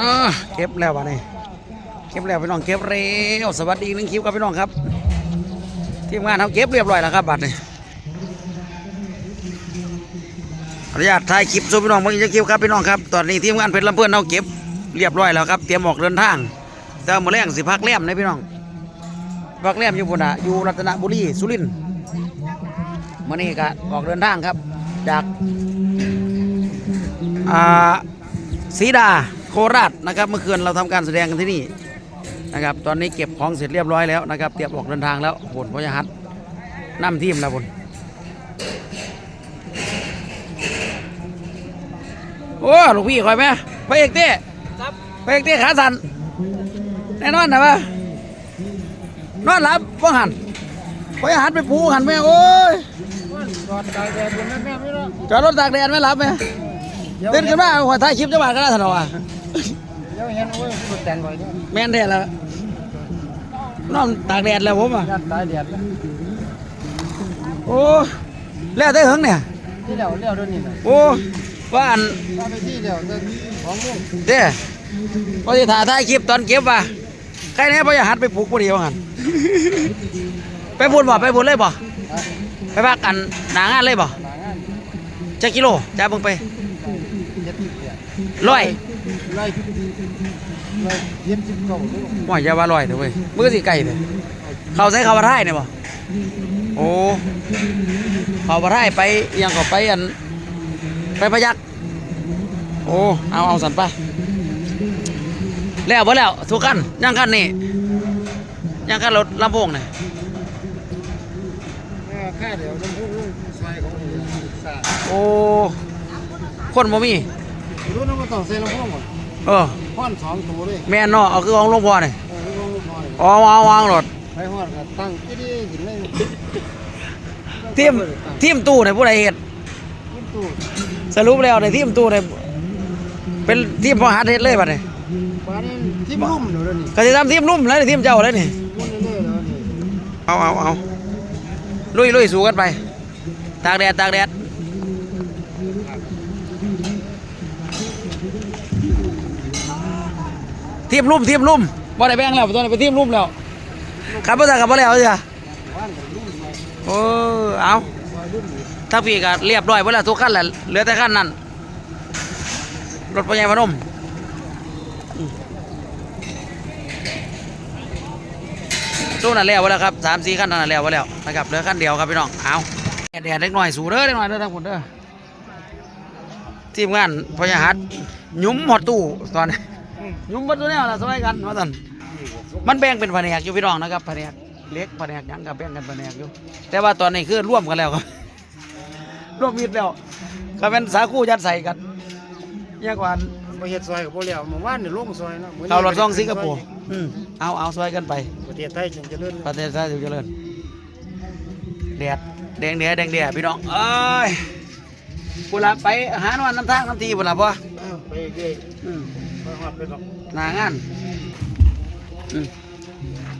อ่าเก็บแล้ววะนี่เก็บแล้วพี่น้องเก็บเร็วสวัสดีหนึ่งคลิปครับพี่น้องครับทีมงานเขาเก็บเรียบร้อยแล้วครับบัตรนี่อนุญาตถ่ายคลิปสู่พี่น้องเมื่อกี้จะคลิปครับพี่น้องครับตอนนี้ทีมงานเพชรลำเพื่อนเขาเก็บเรียบร้อยแล้วครับเตรียมออกเดินทางแต่เมื่อแรงสิพักแรมนะพี่น้องพักแรมอยู่บุญอะอยู่รัตนบุรีสุรินทร์มื่อนี้ก็ออกเดินทางครับ จากอ่าศรีดา โคราชนะครับเมื่อคืนเราทำการแสดงกันที่นี่นะครับตอนนี้เก็บของเสร็จเรียบร้อยแล้วนะครับเตรียมออกเดินทางแล้วบนพยหัสนำทีมแล้วบนโอ้ลูกพี่คอยไหมไปเอกเต้ไปเอกเต้ขาสั่นแน่นอนนะวะนอนหลับว่หันพยหัสไปปูหันไหมโอ้ยจอดตากแดดบนนั้นแม่ไม่รู้จอดรถตากแดดไหมหลับไหม ตื่นขึ้นมาหัวท้ายคลิปจะบาดก็ได้ถนอมเดี๋ยวเห็นโอ้ยรถแต่งไว้เนี่ยแม่นแท้แล้วน้องตากแดดแล้วผมอะยันตายแดดแล้วโอ้แล้วได้เหิงเนี่ย ที่เดียวเลี้ยวด้วยนี่นะโอ้ว่าอันเอาไปที่เดียวจะของมุ่งเด้พอที่ถ่ายถ่ายคลิปตอนเก็บว่ะใครแน่พอจะหัดไปปลูกพอดีว่าหันไปบุญบ่ไปบุญเลยบ่ไปพักกันหนางานเลยบ่หางานจะกิโลจะเบิ่งไปเย็ดเดียว ร้อยไล่ไล่เย็ดสิบเก้าลูกว่าอย่าว่าร้อยเถอะเว้ยมือสิไก่เถอะเขาใช้เขาว่าไทยเนี่ยบ่โอ้เขาว่าไทยไปอิหยังก็ไปอันไปพยักโอ้เอาเอาสันไปแล้วบ่แล้วทุกคันย่างคันนี่ย่างคันรถลำโพงนี่เออค่าเดียวต้องพุ่งลูกซอยของนี่สาโอ้คนบ่มี รู้นะว่าต้องเซ็นลำโพงหมดเออพ่อนสองตัวเลยแม่นเนาะเอาคือของหลวงพ่อนี่เออลูกน้องลูกน้อยอ๋อวางวางรถไปหอดก็ตั้งที่นี่หินเลยทีมทีมตู้เนี่ยผู้ใดเฮ็ดขึ้นตู้สรุปแล้วในทีมตู้เนี่ยเป็นทีมพ่อหาเฮ็ดเลยบัดนี้บ้านนี้ที่รุ่มอยู่แล้วนี่ก็สิทำทีมลุ่มแล้วนี่ทีมเจ้าแล้วนี่มุ่งเรื่อยๆแล้วนี่เอาเอาเอาลุยลุยสู้กันไปตากแดดตากแดด ทีมลุ่มทีมลุ่มบ่ได้แบ่งแล้วตัวนี้เป็นทีมลุ่มแล้วขับบ่ได้ขับบ่แล้วเสียบ้านก็รุ่มไปโอ้เอาซอยรุ่มอยู่ถ้าพี่ก็เรียบร้อยเวแลาทุกขั้นแหละเหลือแต่ขั้นนั้นรถปัญญาพนมอืมตู้นั่นแล้วไว้แล้วครับสามสี่ขั้นนั่นแล้วไว้แล้วนะครับเหลือขั้นเดียวครับพี่น้องเอาแดดเล็กหน่อยสูเด้อเล็กหน่อยเด้อทั้งหมดเด้อทีมงานพญาหัดหยุ้มหอดตู้ตอนนี้ห ยุ้มหมดตัวเนี้ละสมัยกันว่าสันมันแบ่งเป็นแผนกอยู่พี่น้องนะครับแผนกเล็กแผนกหยังกับแบ่งกันแผนกอยู่ แต่ว่าตอนนี้คือร่วมกันแล้วครับร่วมมิตรแล้วก็เป็นสาคูยัดใส่กันเยอะกว่ามาเฮ็ดซอยกับพวกเราเมื่อวานนี่ลงซอยเนาะมื้อนี้เขารถซ่องสิงคโปร์อืมเอาเอาซอยกันไป ประเทศไทยจึงเจริญประเทศชาติเจริญแดดแดงแดดแดงแดดพี่น้องเอ้ยบุละไปหานวันน้ำทางน้ำทีบุละป่ะเออไปเรื่อย อืม หนางานอืม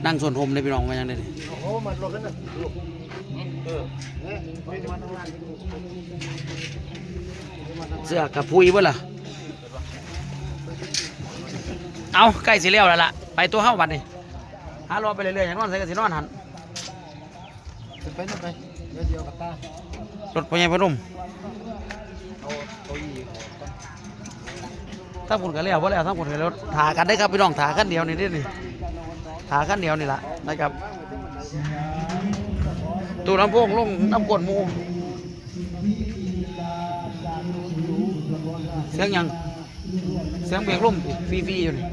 นั่งส่วนผมเลยพี่น้องมายังได้นี่โอ้โหมันรถกันนะเออเนี่ยไปมาทำงเสื้อกับพุยบ่ล่ะเอาใกล้สิเลี้ยวแล้วล่ะ ไปตัวเข้าบัดนี่หารอไปเรื่อยๆอย่างนอนใส่กันสินอนหันขึ้นไปนั่นไปเดี๋ยวเดียวกับตารถพญาพนมเอาเก้าอี ถ้าผลกันแล้วว่าแล้วถ้าผลกันแล้วถากันได้ครับพี่น้องถากันเดียวนี่นี่ถากันเดียวนี่ละนะครับตูน้ำโพงลงน้ำกวนหมูเสียงยังเสียงเบรกลมฟรีๆอยู่นี่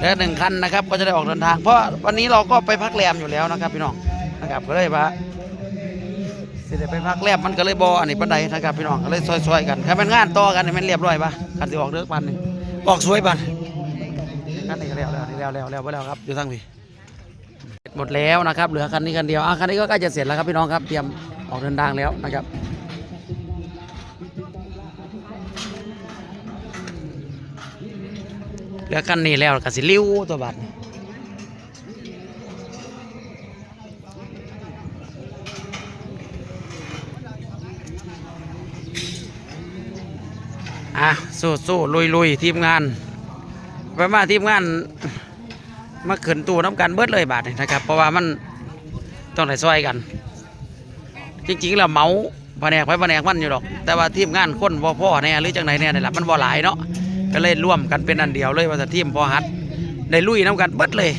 แล้วหนึ่งคันนะครับก็จะได้ออกเดินทาง เพราะวันนี้เราก็ไปพักแรมอยู่แล้วนะครับพี่น้องนะครับก็เลยว่า สิได้ไปพักแลบมันก็เลยบออันนี้ปันใดนะครับพี่น้องก็เลยซอยๆกันถ้าเป็นงานต่อกันนี่มันเรียบร้อยปะคันสิออกเลิกปันนี่ออกสวยปันคันนี้ก็แล้วแล้วแล้วแล้วแล้วไปแล้วครับอยู่ทั้งพี่เสร็จหมดแล้วนะครับเหลือคันนี้คันเดียวอะคันนี้ก็ใกล้จะเสร็จแล้วครับพี่น้องครับเตรียมออกเดินทางแล้วนะครับเหลือคันนี้แล้วก็สิลิ้วตัวบัตร สู้สู้ลุยลุยทีมงานไปมาทีมงานมาขึ้นตู้น้ำกันเบิดเลยบาทนี่นะครับ เพราะว่ามันต้องได้ซอยกัน จริงๆแล้วเมาแผนกไปแผนกมันอยู่ดอก แต่ว่าทีมงานคนบ่พ่อแน่หรือจังไหนเนี่ยนี่แหละมันบ่หลายเนาะก็เลยร่วมกันเป็นอันเดียวเลยว่าแต่ทีมพอฮัดได้ลุยน้ำกันเบิดเลย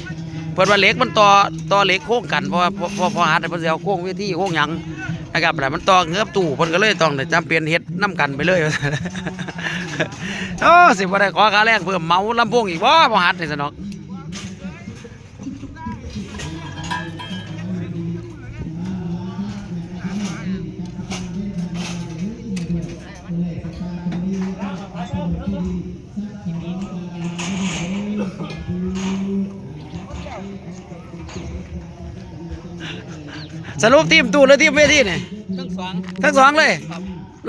เพิ่นว่าเล็กมันต่อต่อเล็กโค้งกันเพราะว่าพอพอฮัดเพิ่นสิเอาโค้งเวทีโค้งหยัง นะครับแต่มันต่อเงือบตู้เพิ่นก็เลยต้องได้จำเป็นเฮ็ดน้ำกันไปเลยโอ้สิบ่ได้ขอค่าแรงเพิ่มเมาลำโพงอีกบ่พอฮัดนี่ซะเนาะ สรุปทีมตู้หรือทีมเวทีนี่ทั้งสองทั้งสองเลย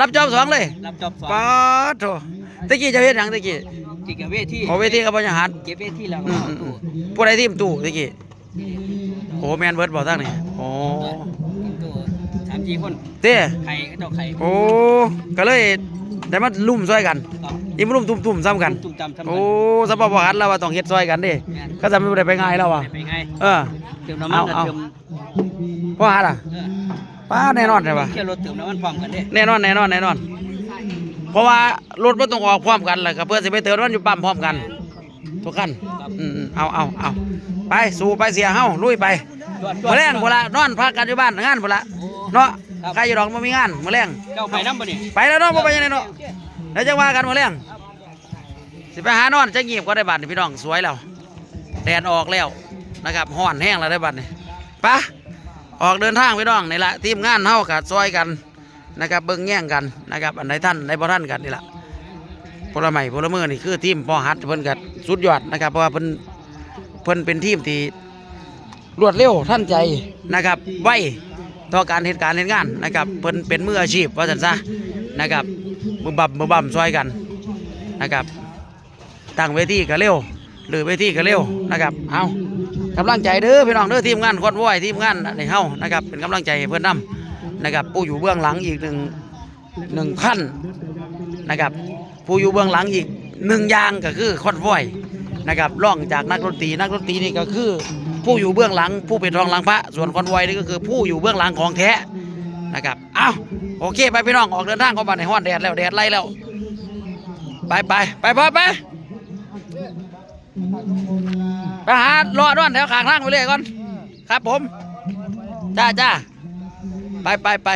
รับจอบสองเลยรับจอบสองป๊าดโถตะกี้จะเฮ็ดหยังตะกี้จิกเวทีขอเวทีกับบริหารเก็บเวทีแล้วอืมอืมอืมผู้ใดทีมตู้ตะกี้โอ้แมนเบิร์ดบอกตั้งนี่โอ้ตัวสามสี่คนเต้ไข่ก็เจ้าไข่โอ้ก็เลยได้มาลุ่มซอยกันครับ อีมาลุ่มตุ่มๆซ้ำกันจุ่มจำทำโอ้สปอร์ตหัดเราว่าต้องเฮ็ดซอยกันเดิก็จะไม่ได้ไปง่ายแล้วว่ะไปไงเออ เติมน้ำมันกับเอา เติม พ่อหัดอะเออป้าแน่นอนใช่ปะเที่ยวรถเติมน้ำมันพร้อมกันเด้แน่นอนแน่นอนแน่นอน เพราะว่ารถมันต้องออกพร้อมกันแหละก็เพื่อสิไปเติมน้ำมันอยู่ปั๊มพร้อมกัน ทุกขั้นอืมๆเอาเอาเอาไปสู่ไปเสียเฮาลุยไปจวดจวมื้ดอแรงพุ่นละนอนพักกันอยู่บ้านงานพุ่นละเนาะใครอยู่ดอกบ่มีงานมื้อแรงเจ้าไปน้ำบ่นี่ไปแล้วเนาะบ่ไปยังไงเนาะเดี๋ยวจะว่ากันมื้อแรงสิไปหานอนจะงีบก็ได้บัดนี่พี่น้องสวยแล้วแดดออกแล้วนะครับฮ้อนแห้งแล้วได้บัดนี่ไปะ ออกเดินทางพี่น้องนี่ละทีมงานเฮาก็ซอยกันนะครับเบิ่งแย่งกันนะครับอันใดท่านใดบ่ท่านกันนี่ละพลไม้พลเมือนี่คือทีมพ่อฮัดเพิ่นก็สุดยอดนะครับเพราะว่าเพิ่นเพิ่นเป็นทีมที่รวดเร็วทันใจนะครับไวต่อการเหตุการณ์เหตุงานนะครับเพิ่นเป็นมืออาชีพว่าสันซะนะครับมือบับมือบั่มซอยกันนะครับตั้งเวทีก็เร็ว หรือเวทีก็เร็วนะครับเอา กำลังใจเด้อพี่น้องเด้อทีมงานคอนวอยทีมงานในเฮานะครับเป็นกำลังใจเพื่อนนํนะครับ ผู้อยู่เบื้องหลังอีกหนึ่งหนึ่งขั้นนะครับ ผู้อยู่เบื้องหลังอีกหนึ่งอย่างก็คือคอนวอยนะครับร่องจากนักดนตรีนักดนตรีนี่ก็คือผู้อยู่เบื้องหลัง ผู้เป็นรองหลังพระส่วนคอนวอยนี่ก็คือผู้อยู่เบื้องหลังของแท้นะครับเอาโอเค ไปพี่น้องออกเดินทางเข้าบ้าในห้อนแดดแล้วแดดไล่แล้ว ไปไปไปพ่อไป ไปหารอด้วนแถวข้างล่างไปเลยก่อน ครับผม จ้าจ้าไปไปไป